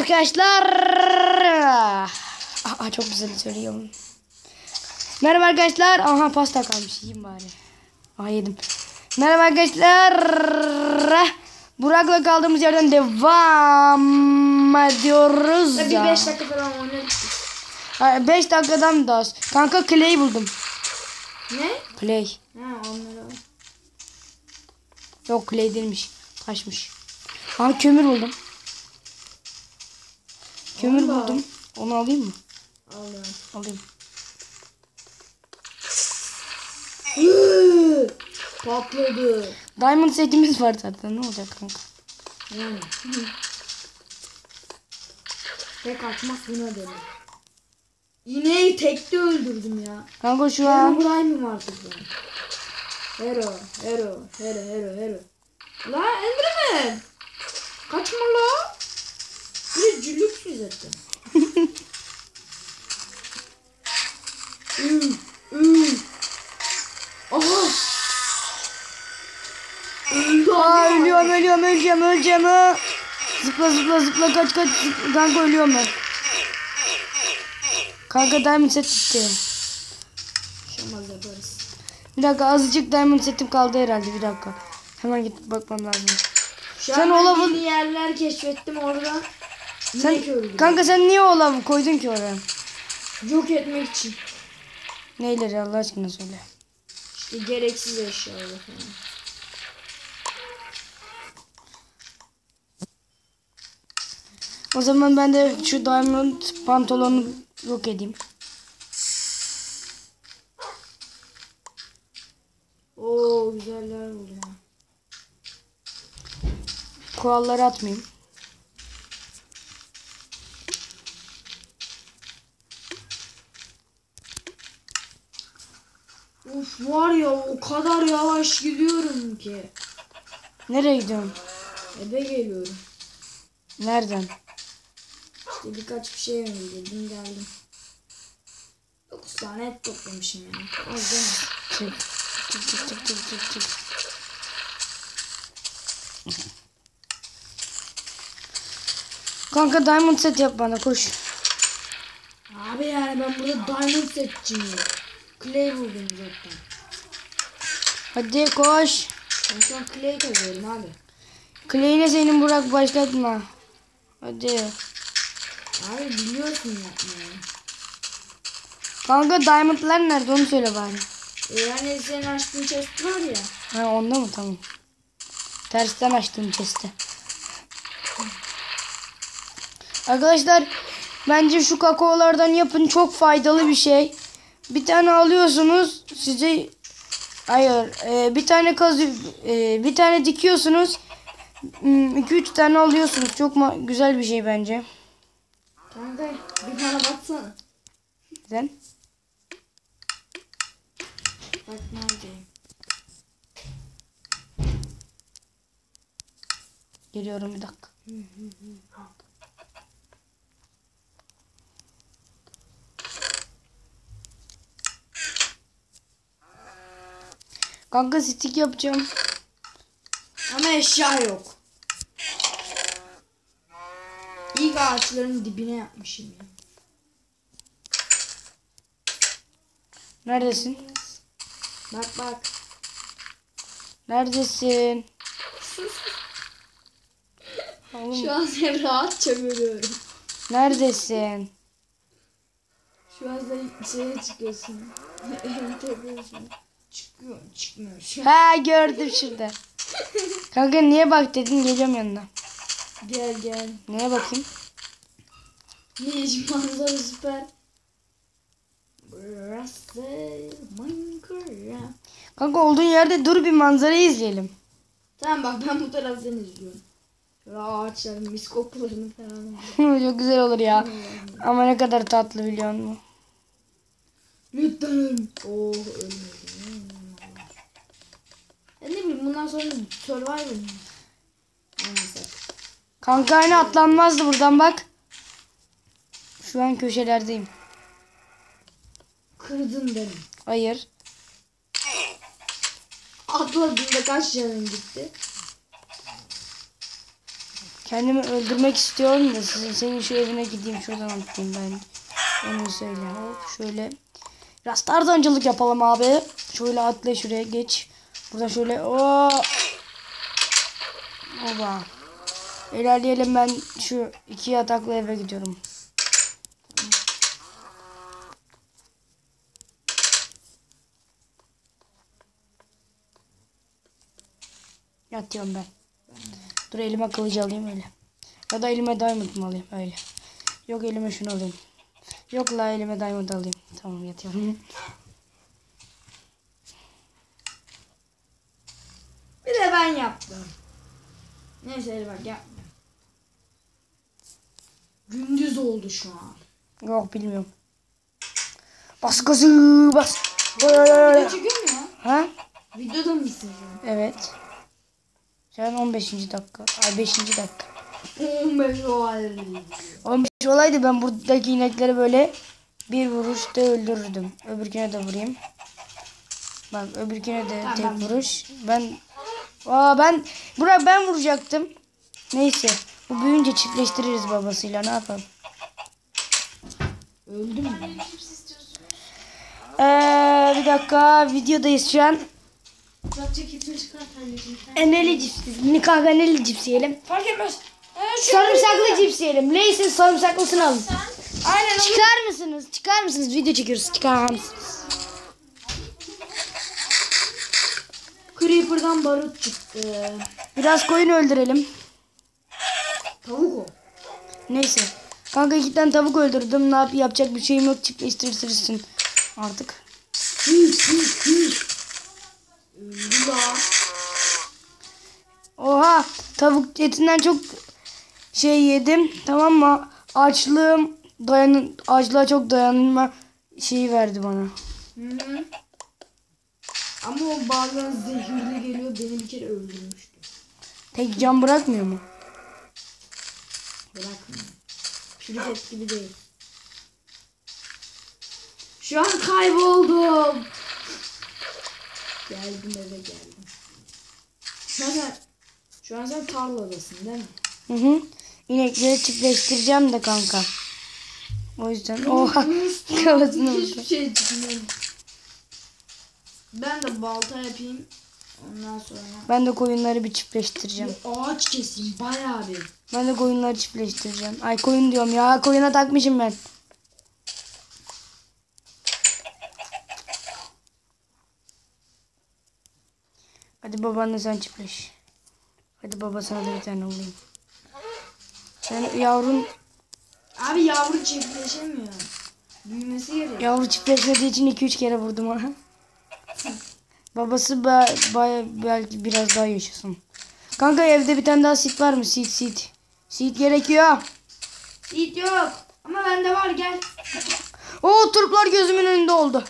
arkadaşlar. Aa, çok güzel söylüyorum. Merhaba arkadaşlar. Aha pasta kalmış. Yiyeyim bari. Aha yedim. Merhaba arkadaşlar. Burak'la kaldığımız yerden devam ediyoruz. Bir ya. 5 dakika falan oynadık. 5 dakikadan da az. Kanka clay buldum. Ne? Clay. Ha onları. Yok clay değilmiş. Taşmış. Aha kömür buldum. Kömür Onu da al. buldum. Onu alayım mı? Aldım. Alayım. Patladı. Diamond setimiz var zaten. Ne olacak kanka? Yani. Tek atmak buna denir. İneği tekte öldürdüm ya. Kanka şu an Herobrine'im artık ben. Hero, hero, hero, hero, hero. La Enderman. Kaçma la. Bir cülüksün zaten. Üf, üf. Aha. Öldü Aa, ölüyorum ölüyorum öleceğim öleceğim. ha. Zıpla zıpla zıpla kaç kaç. zıpla. Kanka ölüyorum ben. Kanka diamond set bitti. Şamaz yaparız. Bir dakika azıcık diamond setim kaldı herhalde bir dakika. Hemen gidip bakmam lazım. Şu Sen an olavın- yerler keşfettim orada. Sen, kanka sen niye o lavı koydun ki oraya? Yok etmek için. Neyleri Allah aşkına söyle. İşte gereksiz eşyalar falan. O zaman ben de şu diamond pantolonu yok edeyim. Oo güzeller ha. Koalları atmayayım. Var ya o kadar yavaş gidiyorum ki. Nereye gidiyorsun? Eve geliyorum. Nereden? İşte birkaç bir şey yedim geldim. 9 tane et toplamışım yani. Az değil mi? Çık. Çık çık çık çık çık çık. Kanka diamond set yap bana koş. Abi yani ben burada diamond setçiyim. Clay buldum zaten. Hadi koş. Ben şu an clay kazıyorum abi. Clay'ine senin Burak başlatma. Hadi. Abi biliyorsun yapmayı. Kanka diamondlar nerede onu söyle bari. E yani senin açtığın chest var ya. Ha onda mı tamam. Tersten açtım chest'i. Arkadaşlar bence şu kakaolardan yapın çok faydalı bir şey. Bir tane alıyorsunuz size hayır e, bir tane kazı e, bir tane dikiyorsunuz 2-3 tane alıyorsunuz. Çok güzel bir şey bence. Kanka bir bana baksana. Neden? Bak neredeyim. Geliyorum bir dakika. Kanka stick yapacağım. Ama eşya yok. İlk ağaçların dibine yapmışım ya. Neredesin? Bak bak. Neredesin? Oğlum, Şu an seni rahatça görüyorum. neredesin? Şu an sen şeye çıkıyorsun. Çıkıyor çıkmıyor. Ha gördüm şurada. Kanka niye bak dedin geliyorum yanına. Gel gel. Neye bakayım? Hiç manzara süper. Burası Minecraft. Kanka olduğun yerde dur bir manzarayı izleyelim. Tamam bak ben bu taraftan izliyorum. Ağaçların mis kokularını falan. Çok güzel olur ya. Ama ne kadar tatlı biliyor musun? Lütfen. Oh ölmedim. Bundan sonra survival mı? Neyse. Kanka aynı atlanmazdı buradan bak. Şu an köşelerdeyim. Kırdın beni. Hayır. Atladığında kaç canın gitti? Kendimi öldürmek istiyorum da sizin senin şu evine gideyim şuradan atlayayım ben. Onu söyle. Hop şöyle. Biraz tarzancılık yapalım abi. Şöyle atla şuraya geç. Burada şöyle. Oo. Oba. İlerleyelim ben şu iki yataklı eve gidiyorum. Yatıyorum ben. Dur elime kılıcı alayım öyle. Ya da elime diamond mı alayım öyle. Yok elime şunu alayım. Yok la elime diamond alayım. Tamam yatıyorum. Bir de ben yaptım. Neyse bak yapma. Gündüz oldu şu an. Yok bilmiyorum. Bas gazı bas. Video çekiyor mu ya? Ha? Videoda mısın şu Evet. An 15. dakika. Ay 5. dakika. an? 15 o halde. 15 olaydı ben buradaki inekleri böyle bir vuruşta öldürürdüm. Öbürküne de vurayım. Bak öbürküne de tek Tamam. vuruş. Ben Aa ben Burak ben vuracaktım. Neyse. Bu büyüyünce çiftleştiririz babasıyla ne yapalım. Öldü mü? Ee, bir dakika videodayız şu an. Eneli cips. Ne kanka eneli cips yiyelim. Fark etmez. Ee, Sarımsaklı cips yiyelim. Lay's'in sarımsaklısını alın. Aynen onu. Çıkar mısınız? Çıkar mısınız? Video çekiyoruz. Çıkar mısınız? Creeper'dan barut çıktı. Biraz koyun öldürelim. Tavuk o. Neyse. Kanka iki tane tavuk öldürdüm. Ne yap yapacak bir şeyim yok. Çiftleştirirsin artık. Oha. Tavuk etinden çok şey yedim. Tamam mı? Açlığım dayanın açlığa çok dayanma şeyi verdi bana. Hı hı. Ama o bazen zehirli geliyor. Beni bir kere öldürmüştü. Tek can bırakmıyor mu? Bırakmıyor. Şirket gibi değil. Şu an kayboldum. Geldim eve geldim. Sen, şu an sen tarladasın değil mi? Hı hı. İnekleri çiftleştireceğim de kanka. O yüzden oha kafasını vurdu. Hiçbir şey çıkmıyor. Ben de balta yapayım. Ondan sonra Ben de koyunları bir çiftleştireceğim. bir ağaç keseyim bayağı bir. Ben de koyunları çiftleştireceğim. Ay koyun diyorum ya. Koyuna takmışım ben. Hadi babanla sen çiftleş. Hadi baba sana da bir tane olayım. Sen yavrun Abi yavru çiftleşemiyor. Büyümesi gerekiyor. yavru çiftleşmediği için 2-3 kere vurdum ona. Babası ba baya belki biraz daha yaşasın. Kanka evde bir tane daha sit var mı? Sit sit. Sit gerekiyor. Yiğit yok. Ama bende var gel. Oo turplar gözümün önünde oldu.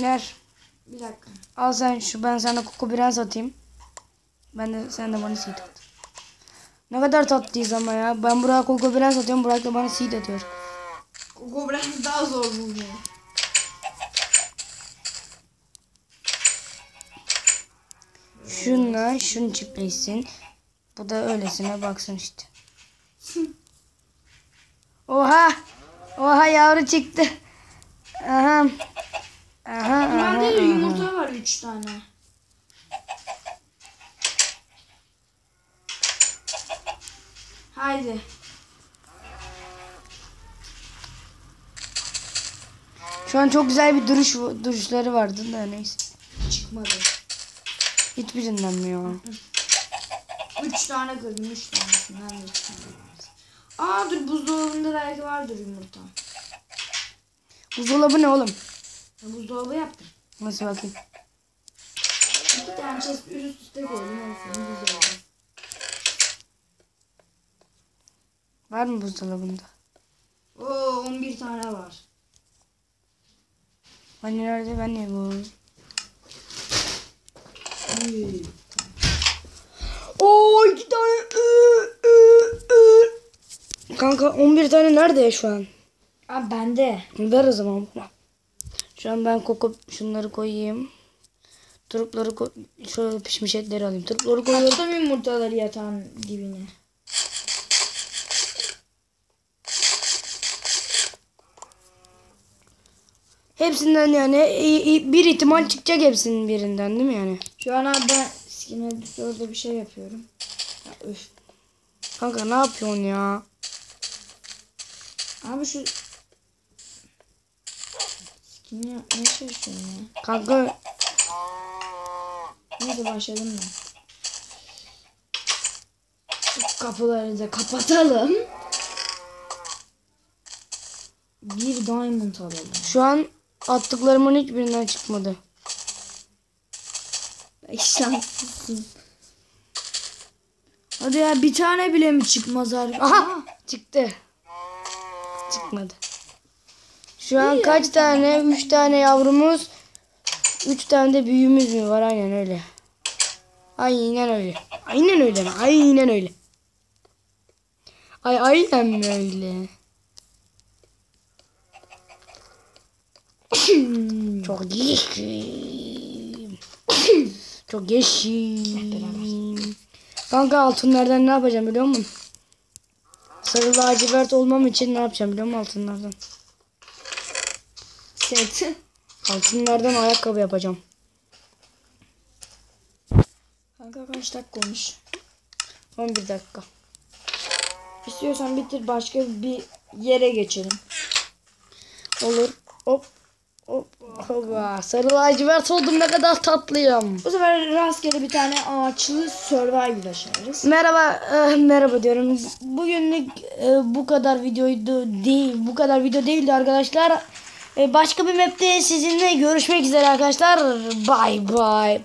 Ner. Bir dakika. Al sen şu ben sana koku biren satayım. Ben de sen de bana seed at. Ne kadar tatlıyız ama ya. Ben Burak'a koku biren satıyorum. Burak da bana seed atıyor. Koko biraz daha zor buluyor. Şunla şunu çiftleşsin. Bu da öylesine baksın işte. Oha! Oha yavru çıktı. Aha. Aha, aha, aha. yumurta var 3 tane. Haydi. Şu an çok güzel bir duruş duruşları vardı da neyse. Çıkmadı. Hiçbirinden mi ya? 3 tane kırdım 3 tanesinden de üç tane. Aa dur buzdolabında belki vardır yumurta. Buzdolabı ne oğlum? Ya, buzdolabı yaptım. Nasıl bakayım? İki tane chest üst üste koydum. Olsun oldu. Var mı buzdolabında? Oo 11 tane var. Hani nerede ben niye bu? Oo iki tane. Kanka 11 tane nerede ya şu an? Aa bende. Ver o zaman. Şu an ben koku şunları koyayım. Trupları ko- şöyle pişmiş etleri alayım. Trupları koyuyorum. Attım yumurtaları yatağın dibine. Hepsinden yani i- i- bir ihtimal çıkacak hepsinin birinden değil mi yani? Şu an abi ben skin editörde bir şey yapıyorum. Ya, üf. Kanka ne yapıyorsun ya? Abi şu skin yapmaya çalışıyorum ya. Kanka Neyse başladım ben. Şu kapıları da kapatalım. Bir diamond alalım. şu an attıklarımın hiçbirinden çıkmadı. Ay şanslısın. Hadi ya bir tane bile mi çıkmaz harbi? Aha çıktı. Çıkmadı. Şu an kaç tane? Üç tane yavrumuz. Üç tane de büyüğümüz mü var? Aynen öyle. Aynen öyle. Aynen öyle. Aynen öyle. Ay aynen öyle? Çok yeşil. Çok yeşil. Kanka altınlardan ne yapacağım biliyor musun? Sarı lacivert olmam için ne yapacağım biliyor musun altınlardan? Set. Altınlardan ayakkabı yapacağım. Kanka kaç dakika olmuş? 11 dakika. İstiyorsan bitir başka bir yere geçelim. Olur. Hop. Hopa. Sarı lacivert oldum ne kadar tatlıyım. Bu sefer rastgele bir tane ağaçlı survival yaşarız. Merhaba, eh, merhaba diyorum. Bugünlük eh, bu kadar videoydu değil, bu kadar video değildi arkadaşlar. Eh, başka bir map'te sizinle görüşmek üzere arkadaşlar. Bye bye.